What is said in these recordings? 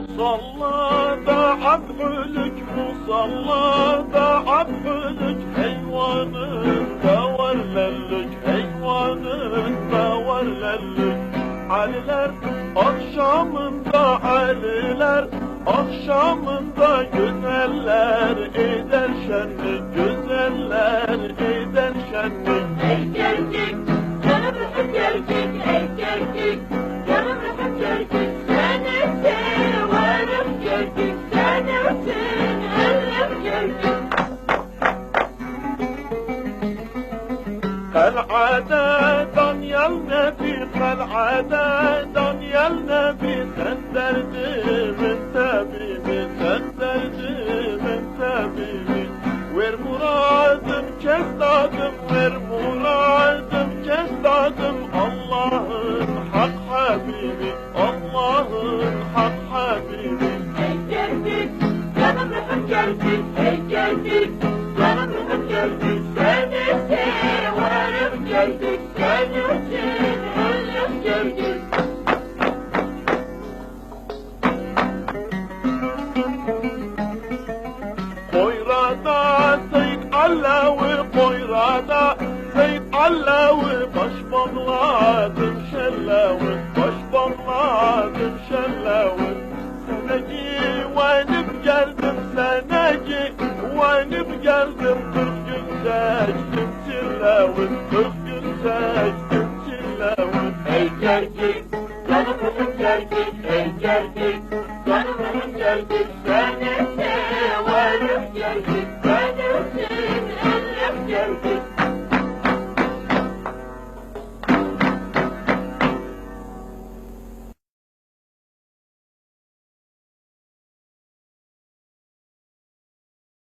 Musallada abdülük, musallada abdülük Heyvanında var lellük, heyvanında var lellük Aliler akşamında Aliler Akşamında güzeller Kal'ade Danyal Nebi Kal'ade Danyal Nebi Sen derdimin tabibi Sen derdimin tabibi Ver muradım kes dadım Ver muradım kes dadım Allah'ın hak habibi Allah'ın hak habibi. Ey gerçek, canım hep gerçek, ey gerçek, canım gerçek, seni severim gerçek. Koyrada Seyit Alavi Koyrada Seyit Alavi Baş bağladım şellavi Baş bağladım geldim sana güvenip geldim Kırk gün seçtim çillavi Kırk gün seçtim çillavi Ey gerçek, canım hep gerçek, ey gerçek, canım hep gerçek. Seni severim gerçek, seni severim gerçek.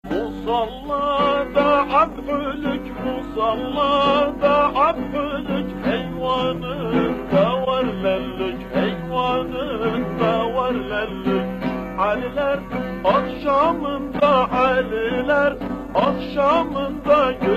Musallada abdülük, musallada abdülük Heyvanında var lellük, heyvanında var lellük Aliler akşamında Aliler Akşamında şenlik